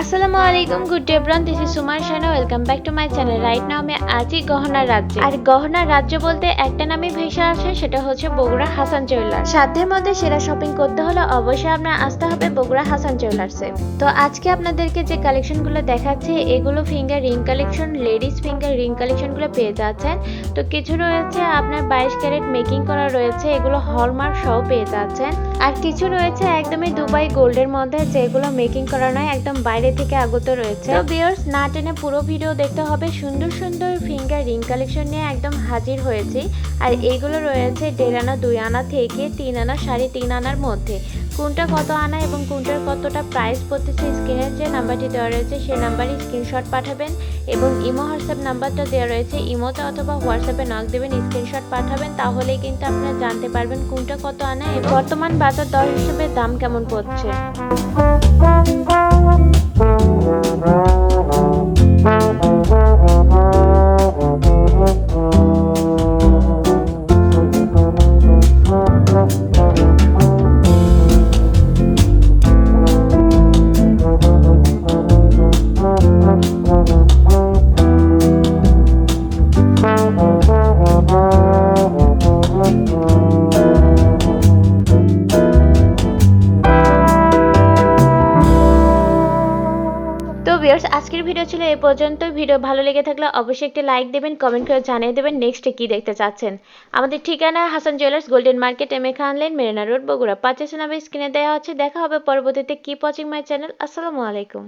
আসসালামু আলাইকুম good day ব্রান দিস ইজ সুমার শানা welcome back to my channel right now আমি আছি গহনার রাজ্যে। আর গহনার রাজ্য বলতে একটা নামই ভেসে আসে, সেটা হচ্ছে বগুড়া হাসান জুয়েলার সাধ্যের মধ্যে সেরা শপিং করতে হলে অবশ্যই আপনার আসতে হবে বগুড়া হাসান জুয়েলার্সে তো আজকে আপনাদেরকে যে কালেকশনগুলো দেখাচ্ছি, এগুলো finger ring collection ladies finger ring কালেকশনগুলো পেয়ে যাচ্ছেন। তো কিছু রয়েছে, আপনার বাইশ ক্যারেট মেকিং করা রয়েছে, এগুলো হলমার্ক সহ পেয়ে যাচ্ছেন। আর কিছু রয়েছে একদমই দুবাই গোল্ডের মধ্যে, যেগুলো মেকিং করা নয়, একদম বাইরে থেকে আগত রয়েছে। তো বিয়ার্স না টেনে পুরো ভিডিও দেখতে হবে। সুন্দর সুন্দর ফিঙ্গার রিং কালেকশন নিয়ে একদম হাজির হয়েছি। আর এইগুলো রয়েছে দেড় আনা দুই আনা থেকে তিন আনা সাড়ে তিন আনার মধ্যে। কোনটা কত আনা এবং কোনটার কতটা প্রাইস পড়তেছে স্ক্রিনের যে নাম্বারটি দেওয়া রয়েছে সেই নাম্বারে স্ক্রিনশট পাঠাবেন এবং ইমো হোয়াটসঅ্যাপ নাম্বারটা দেওয়া রয়েছে। ইমোতে অথবা হোয়াটসঅ্যাপে নক দেবেন স্ক্রিনশট পাঠাবেন তাহলেই কিন্তু আপনারা জানতে পারবেন কোনটা কত আনা এবং বর্তমান বাজার দর হিসেবে দাম কেমন পড়ছে। তো ভিউয়ার্স আজকের ভিডিও ছিল এই পর্যন্ত। ভিডিও ভালো লেগে থাকলে অবশ্যই একটি লাইক দেবেন কমেন্ট করে জানিয়ে দেবেন নেক্সটে কি দেখতে চাচ্ছেন। আমাদের ঠিকানা Hasan Jewellers Golden Market M A Khan Lane Marina Road Bogura. পাঁচের নামে স্ক্রিনে দেওয়া হচ্ছে। দেখা হবে পরবর্তীতে কি পচিং মাই চ্যানেল আসসালামু আলাইকুম।